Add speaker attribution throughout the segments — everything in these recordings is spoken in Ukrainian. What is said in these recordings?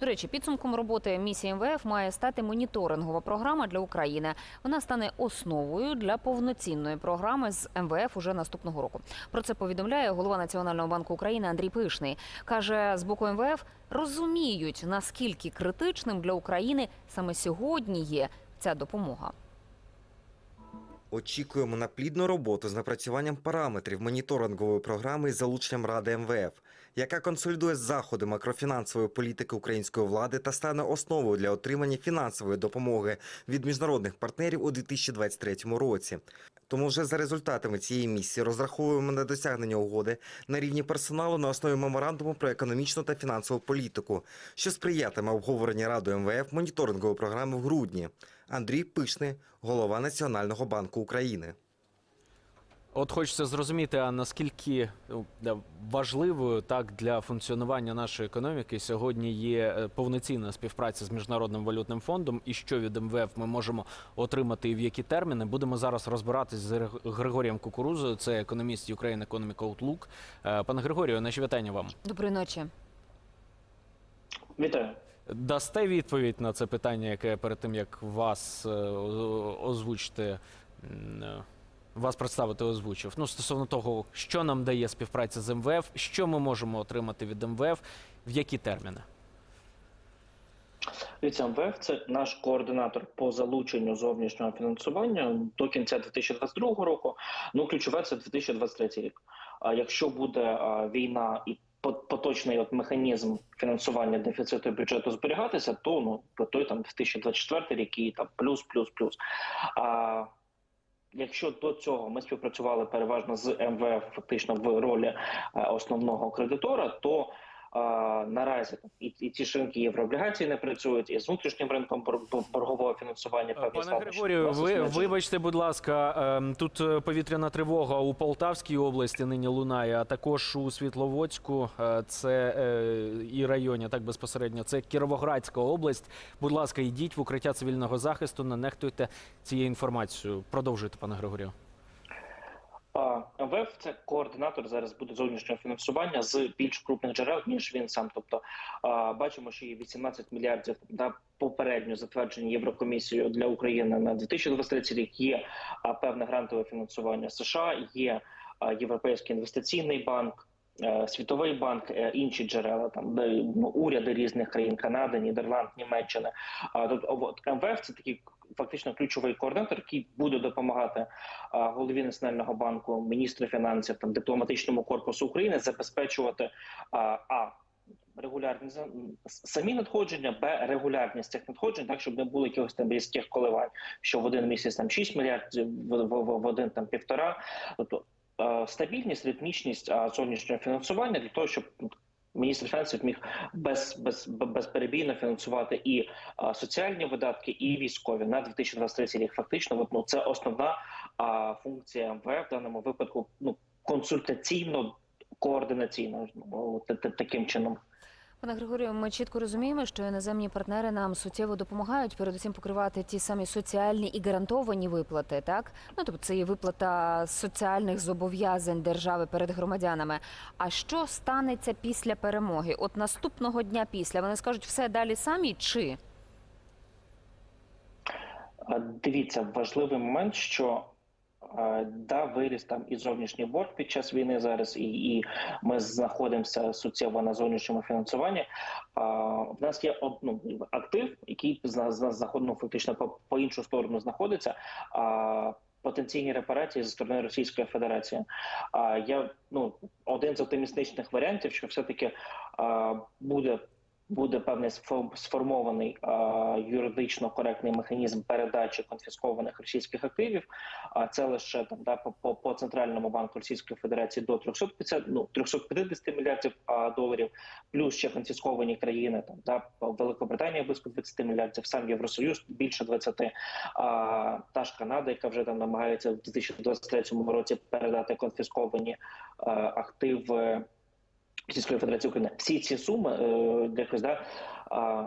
Speaker 1: До речі, підсумком роботи місії МВФ має стати моніторингова програма для України. Вона стане основою для повноцінної програми з МВФ уже наступного року. Про це повідомляє голова Національного банку України Андрій Пишний. каже, з боку МВФ розуміють наскільки критичним для України саме сьогодні є ця допомога.
Speaker 2: Очікуємо на плідну роботу з напрацюванням параметрів моніторингової програми із залученням Ради МВФ, яка консолідує заходи макрофінансової політики української влади та стане основою для отримання фінансової допомоги від міжнародних партнерів у 2023 році. Тому вже за результатами цієї місії розраховуємо на досягнення угоди на рівні персоналу на основі меморандуму про економічну та фінансову політику, що сприятиме обговоренню Радою МВФ моніторингової програми в грудні. Андрій Пишний, голова Національного банку України.
Speaker 3: От хочеться зрозуміти, а наскільки ну, важливою так для функціонування нашої економіки сьогодні є е, повноцінна співпраця з міжнародним валютним фондом, і що від МВФ ми можемо отримати і в які терміни. Будемо зараз розбиратись з Григорієм Кукурузою. Це економіст Ukraine Economic Outlook. Е, Пане Григорію, наші вітання вам.
Speaker 1: Доброї ночі.
Speaker 4: Вітаю.
Speaker 3: Дасте відповідь на це питання, яке перед тим як вас е, озвучити, е, вас представити озвучив. Ну, стосовно того, що нам дає співпраця з МВФ, що ми можемо отримати від МВФ, в які терміни?
Speaker 4: Дивіться, МВФ це наш координатор по залученню зовнішнього фінансування до кінця 2022 року. Ну, ключове це 2023 рік. А якщо буде війна і поточний от механізм фінансування дефіциту бюджету зберігатися, то ну то той там 2024 рік і там плюс, плюс, плюс. А якщо до цього ми співпрацювали переважно з МВФ, фактично в ролі е, основного кредитора, то наразі і, і ці ж ринки єврооблігацій не працюють, і з внутрішнім ринком бор- бор- боргового фінансування певні
Speaker 3: Пане
Speaker 4: складнощі.
Speaker 3: Григорію, ви вибачте, будь ласка, ем, тут е, повітряна тривога у Полтавській області нині лунає, а також у Світловодську, е, це е, і районі, так безпосередньо. Це Кіровоградська область. Будь ласка, йдіть в укриття цивільного захисту, не нехтуйте цією інформацією. Продовжуйте, пане Григорію.
Speaker 4: МВФ це координатор зараз буде зовнішнього фінансування з більш крупних джерел ніж він сам. Тобто бачимо, що є 18 мільярдів на попередньо затверджені Єврокомісією для України на 2023 рік. Є певне грантове фінансування США, є Європейський інвестиційний банк. е, Світовий банк, е, інші джерела, там де ну, уряди різних країн Канади, Нідерланд, Німеччини. Тобто от МВФ це такий фактично ключовий координатор, який буде допомагати голові національного банку, міністру фінансів, там дипломатичному корпусу України забезпечувати а, регулярні самі надходження, б регулярність цих надходжень, так щоб не було якихось там різких коливань, що в один місяць там 6 мільярдів, в, в, в, один там півтора. Тобто стабільність, ритмічність зовнішнього фінансування для того, щоб міністр фінансів міг без, без, безперебійно фінансувати і а, соціальні видатки, і військові на 2023 рік. Фактично, от, ну, це основна а, функція МВФ в даному випадку. Ну консультаційно координаційно та- та- таким чином.
Speaker 1: Пане Григорію, ми чітко розуміємо, що іноземні партнери нам суттєво допомагають, передусім покривати ті самі соціальні і гарантовані виплати. Так ну тобто це є виплата соціальних зобов'язань держави перед громадянами. А що станеться після перемоги? От наступного дня після вони скажуть все далі самі чи
Speaker 4: Дивіться, важливий момент, що да, виріс там і зовнішній борг під час війни зараз, і, і ми знаходимося суттєво на зовнішньому фінансуванні. В нас є ну, актив, який знаходимо фактично по, по іншу сторону знаходиться. А, Потенційні репарації зі сторони Російської Федерації. А я ну один з оптимістичних варіантів, що все таки буде буде певний сфо- сформований юридично коректний механізм передачі конфіскованих російських активів. А це лише там да по, по, центральному банку Російської Федерації до 350, ну 350 мільярдів доларів, плюс ще конфісковані країни там да Великобританія близько 20 мільярдів, сам Євросоюз більше 20, а та ж Канада, яка вже там намагається в 2023 році передати конфісковані активи. Російської Федерації України всі ці суми е, якось да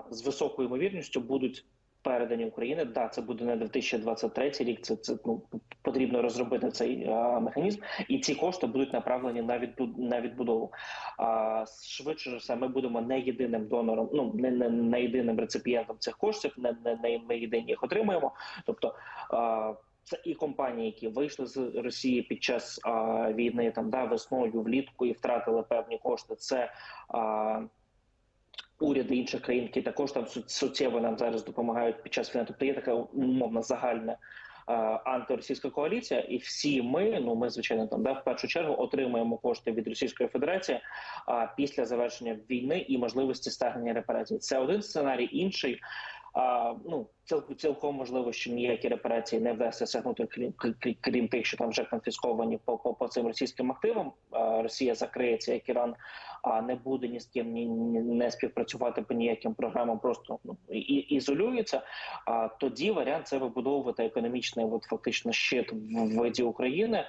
Speaker 4: з високою ймовірністю будуть передані Україні. Да, це буде не 2023 рік. Це це ну потрібно розробити цей а, механізм, і ці кошти будуть направлені на відбу- на відбудову. А швидше за все, ми будемо не єдиним донором, ну не, не, не єдиним реципієнтом цих коштів, не, не, не ми єдині їх отримуємо. Тобто а, це і компанії, які вийшли з Росії під час а, війни, там да весною, влітку і втратили певні кошти. Це а, уряди інших країн, які також там су- суттєво нам зараз допомагають під час війни. Тобто є така умовна загальна а, антиросійська коаліція, і всі ми, ну ми звичайно там да в першу чергу отримуємо кошти від Російської Федерації а, після завершення війни і можливості стягнення репарацій. Це один сценарій, інший. А, ну ціл, цілком можливо, що ніякі репарації не вдасться сягнути, крім крім, тих, що там вже конфісковані по, по, по цим російським активам. А, Росія закриється, як Іран а не буде ні з ким ні, ні не співпрацювати по ніяким програмам, просто ну і ізолюється. А тоді варіант це вибудовувати економічний, от фактично щит в виді України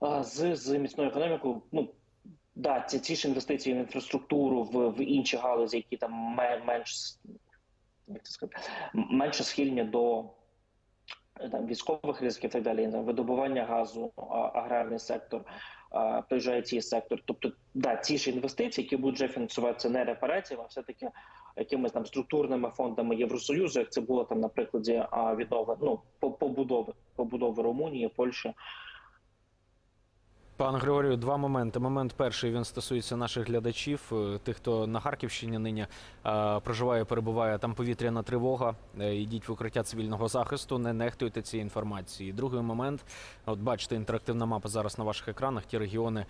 Speaker 4: а, з, з міцною економікою. Ну да, ці ці ж інвестиції в інфраструктуру в, в інші галузі, які там менш як це сказати, менше схильні до е, там військових ризиків і так далі, видобування газу, аграрний сектор, той же it сектор. Тобто, да, ці ж інвестиції, які будуть вже фінансуватися не репараціями, а все таки якимись там структурними фондами Євросоюзу, як це було там на прикладі а, ну по- побудови, побудови Румунії, Польщі.
Speaker 3: Пане Григорію, два моменти. Момент перший він стосується наших глядачів, е, тих, хто на Харківщині нині е, проживає, перебуває. Там повітряна тривога. Е, Йдіть в укриття цивільного захисту, не нехтуйте цієї інформації. Другий момент, от бачите, інтерактивна мапа зараз на ваших екранах. Ті регіони,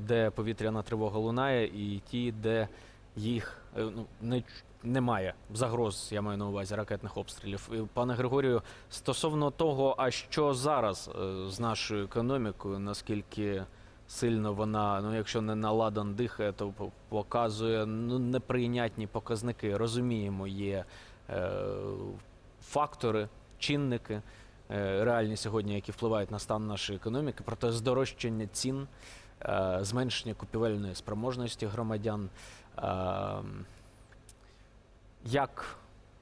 Speaker 3: де повітряна тривога лунає, і ті, де їх е, ну, не немає загроз, я маю на увазі ракетних обстрілів. І, Пане Григорію, стосовно того, а що зараз е, з нашою економікою, наскільки сильно вона, ну якщо не на ладан дихає, то по- показує ну, неприйнятні показники. Розуміємо, є е, фактори, чинники. е, Реальні сьогодні, які впливають на стан нашої економіки, проте здорожчання цін, зменшення купівельної спроможності громадян. Е, як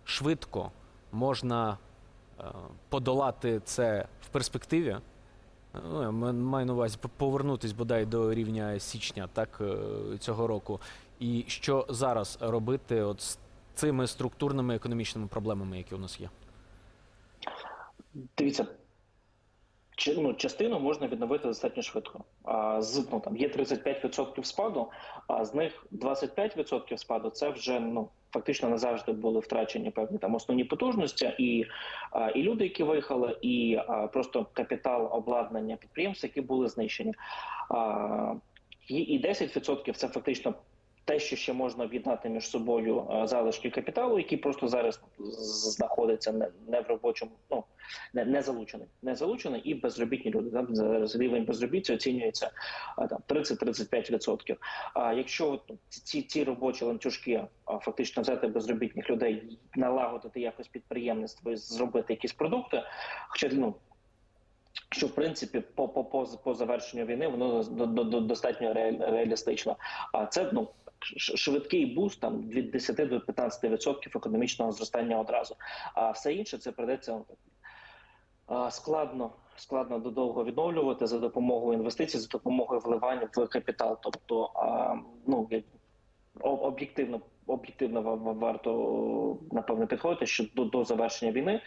Speaker 3: швидко можна е, подолати це в перспективі? Ну, маю на увазі повернутись бодай до рівня січня так, е, цього року. І що зараз робити от з цими структурними економічними проблемами, які у нас є?
Speaker 4: Дивіться, ну, частину можна відновити достатньо швидко. З ну там є 35% спаду, а з них 25% спаду це вже ну фактично назавжди були втрачені певні там основні потужності, і, і люди, які виїхали, і просто капітал обладнання підприємств, які були знищені. І 10% це фактично. Те, що ще можна об'єднати між собою залишки капіталу, які просто зараз з- знаходяться не, не в робочому, ну не, не залучений, не залучений і безробітні люди. Там зараз рівень безробіття оцінюється а, там 30-35%. А якщо ці, ці робочі ланцюжки фактично взяти безробітних людей, налагодити якось підприємництво і зробити якісь продукти, хоча ну. Що в принципі по по по, по завершенню війни воно до, до, до достатньо ре, реалістично. А це ну швидкий буст там від 10 до 15% економічного зростання одразу. А все інше це придеться складно складно додовго відновлювати за допомогою інвестицій, за допомогою вливання в капітал. Тобто, ну об'єктивно об'єктивно ва- ва- варто напевно підходити, що до, до завершення війни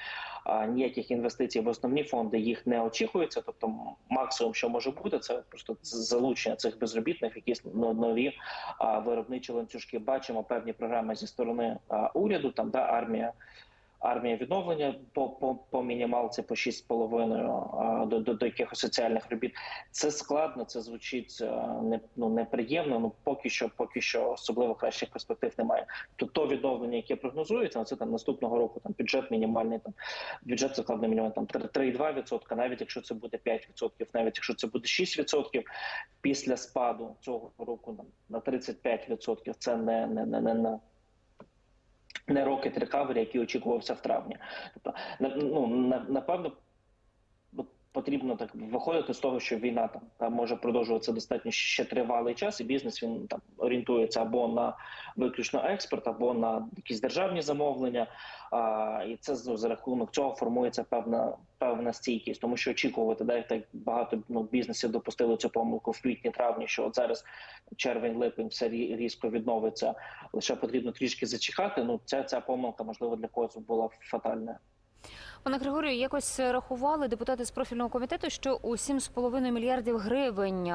Speaker 4: а, ніяких інвестицій в основні фонди їх не очікується. Тобто, максимум, що може бути, це просто залучення цих безробітних, якісь но- нові а, виробничі ланцюжки. Бачимо певні програми зі сторони а, уряду. Там да армія. Армія відновлення по по, по мінімалці по 6,5 а, до, до, до якихось соціальних робіт. Це складно, це звучить не ну неприємно. Ну поки що, поки що особливо кращих перспектив немає. То то відновлення, яке прогнозується, ну, це там наступного року. Там бюджет мінімальний, там бюджет закладний мінімальний там 3,2%, навіть якщо це буде 5%, навіть якщо це буде 6%, після спаду цього року там, на 35%, це не не не не. Не рокет рекавері, який очікувався в травні. Тобто, ну, на- напевно, потрібно так виходити з того, що війна там, там може продовжуватися достатньо ще тривалий час, і бізнес він там орієнтується або на виключно експорт, або на якісь державні замовлення. А, і це за рахунок цього формується певна певна стійкість, тому що очікувати, як так багато ну, бізнесів допустили цю помилку в квітні травні, що от зараз червень, липень все різко відновиться. Лише потрібно трішки зачекати. Ну ця ця помилка можливо для когось була фатальна.
Speaker 1: Пане Григорію, якось рахували депутати з профільного комітету, що у 7,5 мільярдів гривень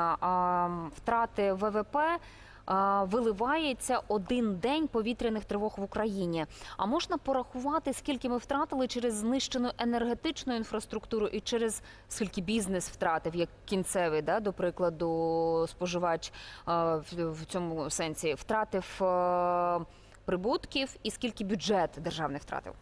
Speaker 1: втрати ВВП виливається один день повітряних тривог в Україні. А можна порахувати, скільки ми втратили через знищену енергетичну інфраструктуру і через скільки бізнес втратив, як кінцевий, да, до прикладу, споживач в, цьому сенсі втратив прибутків, і скільки бюджет державний втратив?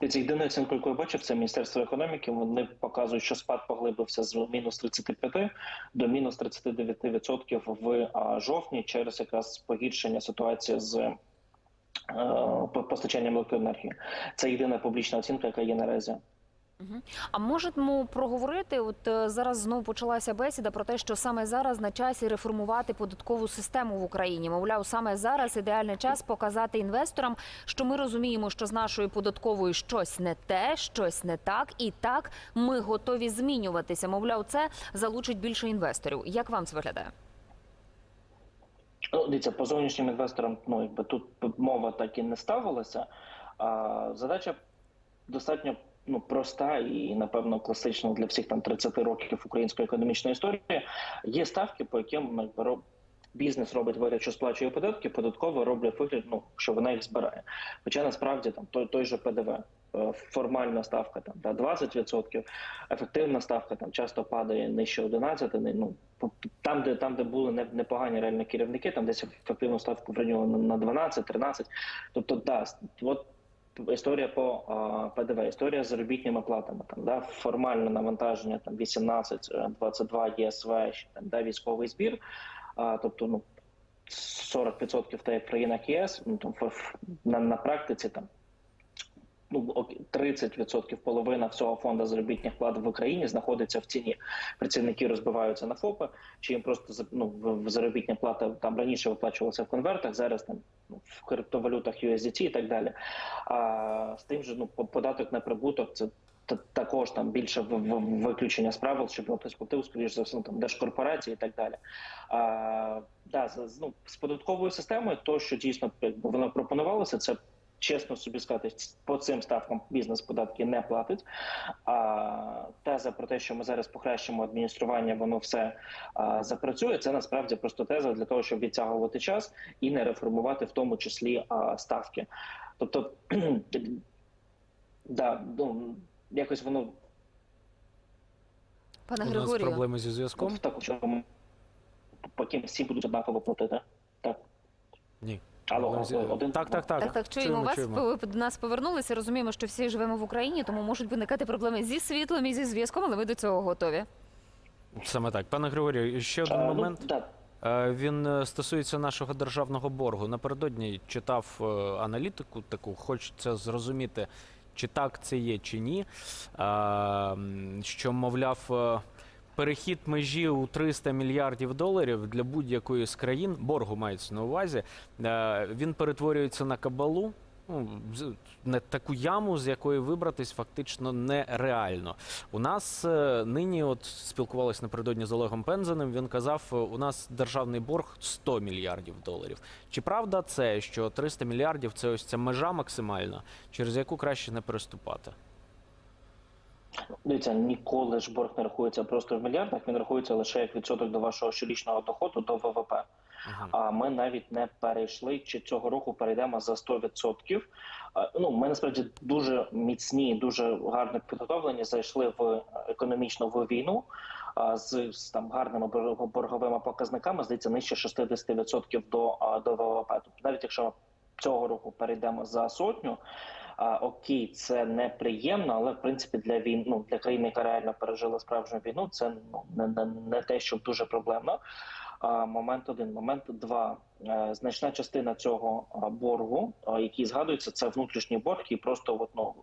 Speaker 4: Дивіться, єдиною оцінку, яку я бачив, це Міністерство економіки. Вони показують, що спад поглибився з мінус 35 до мінус 39% в жовтні через якраз погіршення ситуації з е, по- постачанням електроенергії. Це єдина публічна оцінка, яка є наразі.
Speaker 1: А можемо проговорити? От е, зараз знову почалася бесіда про те, що саме зараз на часі реформувати податкову систему в Україні. Мовляв, саме зараз ідеальний час показати інвесторам, що ми розуміємо, що з нашою податковою щось не те, щось не так, і так ми готові змінюватися. Мовляв, це залучить більше інвесторів. Як вам це виглядає?
Speaker 4: Ну, дивіться, по зовнішнім інвесторам, ну якби тут мова так і не ставилася. А задача достатньо ну проста і напевно класична для всіх там 30 років української економічної історії. Є ставки, по яким ну, роб- бізнес робить вигляд, що сплачує податки, податково роблять вигляд, ну що вона їх збирає. Хоча насправді там той, той же ПДВ. е, Формальна ставка там да, 20%, ефективна ставка там часто падає нижче 11, ну там, де там, де були непогані реально керівники, там десь ефективну ставку на- на 12-13. Тобто, да, от історія по ПДВ, історія з заробітними платами. Там да формальне навантаження там 18, е, 22 ЄСВ, ще, там да військовий збір. А, тобто, ну 40% та є в країнах ЄС, ну там на, на практиці там. Ну, ок- 30% половина всього фонду заробітних плат в Україні знаходиться в ціні. Працівники розбиваються на ФОПи, чи їм просто ну, заробітня плата там раніше виплачувалася в конвертах, зараз там ну, в криптовалютах USDT і так далі. А з тим же ну по- податок на прибуток це та- також там більше виключення з щоб хтось платив, скоріш за все, ну, там держкорпорації і так далі. А, да, з- ну, з податковою системою, то що дійсно воно пропонувалося, це. Чесно собі сказати, по цим ставкам бізнес податки не платить. А теза про те, що ми зараз покращимо адміністрування, воно все а, запрацює. Це насправді просто теза для того, щоб відтягувати час і не реформувати в тому числі а, ставки. Тобто, да, ну якось воно
Speaker 1: Пане
Speaker 3: У нас
Speaker 1: Григорію,
Speaker 3: проблеми зі зв'язком?
Speaker 4: такому поки всі будуть однаково платити. Так.
Speaker 3: Ні.
Speaker 4: Алло, один
Speaker 3: Так, так, так.
Speaker 1: так, так чуємо, вас. Ви до нас повернулися. Розуміємо, що всі живемо в Україні, тому можуть виникати проблеми зі світлом і зі зв'язком, але ми до цього готові.
Speaker 3: Саме так. Пане Григорію, ще один
Speaker 4: А, ну,
Speaker 3: момент.
Speaker 4: да,
Speaker 3: Е, Він е, стосується нашого державного боргу. Напередодні читав е, аналітику таку, хочеться зрозуміти, чи так це є, чи ні. Що, мовляв, перехід межі у 300 мільярдів доларів для будь-якої з країн, боргу мається на увазі, е, він перетворюється на кабалу. Ну, на таку яму, з якої вибратись фактично нереально. У нас е, нині, от спілкувалися напередодні з Олегом Пензеним. Він казав, е, у нас державний борг 100 мільярдів доларів. Чи правда це, що 300 мільярдів це ось ця межа максимальна, через яку краще не переступати?
Speaker 4: Дивіться, ніколи ж борг не рахується просто в мільярдах, він рахується лише як відсоток до вашого щорічного доходу до ВВП.
Speaker 3: Ага.
Speaker 4: А ми навіть не перейшли, чи цього року перейдемо за 100%. Ну, ми насправді дуже міцні, дуже гарно підготовлені. Зайшли в економічну в війну з, з там гарними борг- борговими показниками. Здається, нижче 60% до, до ВВП. Тобто, навіть якщо цього року перейдемо за сотню. Окей, це неприємно, але в принципі для війн, ну, для країни, яка реально пережила справжню війну, це ну не, не, не те, що дуже проблемно. Момент один, момент два. Е, Значна частина цього боргу, який згадується, це внутрішній борг, і просто от, ну,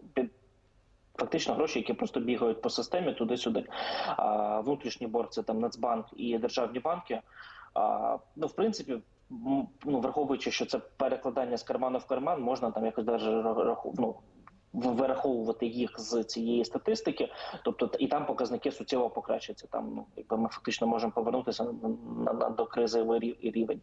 Speaker 4: Фактично гроші, які просто бігають по системі туди-сюди. А, внутрішній борг це там Нацбанк і державні банки. А, ну, в принципі, ну, враховуючи, що це перекладання з карману в карман, можна там якось даже ну, вираховувати їх з цієї статистики, тобто і там показники суттєво покращаться. Там ну, якби ми фактично можемо повернутися на, на, до кризовий рівень.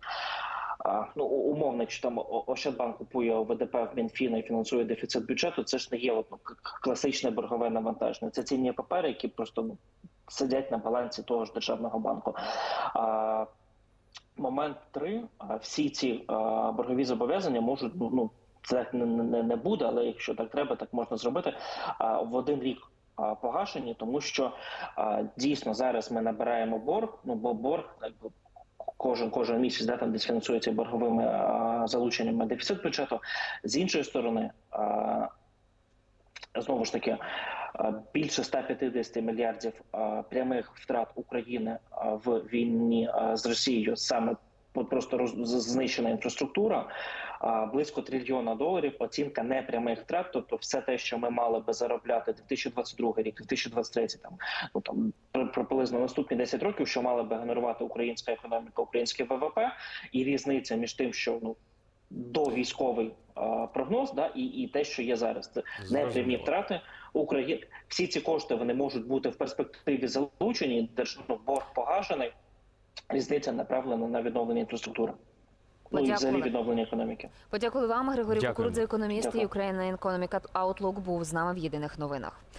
Speaker 4: А, ну умовно, якщо там Ощадбанк купує ОВДП в Мінфіна і фінансує дефіцит бюджету, це ж не є от, ну, класичне боргове навантаження. Це цінні папери, які просто ну, сидять на балансі того ж державного банку. А, момент три: всі ці боргові зобов'язання можуть ну, ну це не, не, не буде, але якщо так треба, так можна зробити в один рік. Погашені, тому що дійсно зараз ми набираємо борг. Ну бо борг якби кожен кожен місяць да, там десь фінансується борговими залученнями дефіцит бюджету. З іншої сторони, знову ж таки, а, більше 150 мільярдів прямих втрат України в війні з Росією саме просто роз, знищена інфраструктура. Близько трильйона доларів оцінка непрямих втрат, тобто все те, що ми мали би заробляти 2022 рік, 2023, там ну там приблизно наступні 10 років, що мала би генерувати українська економіка, українське ВВП, і різниця між тим, що ну до військовий прогноз, да і, і те, що є зараз, це непрямі втрати України. Всі ці кошти вони можуть бути в перспективі залучені, держ... ну, борг погашений. Різниця направлена на відновлення інфраструктури. Ну і взагалі відновлення економіки.
Speaker 1: Подякую вам, Григорій. Кукурудзе, економіст і
Speaker 4: Дякую.
Speaker 1: Ukraine Economic Outlook був з нами в єдиних новинах.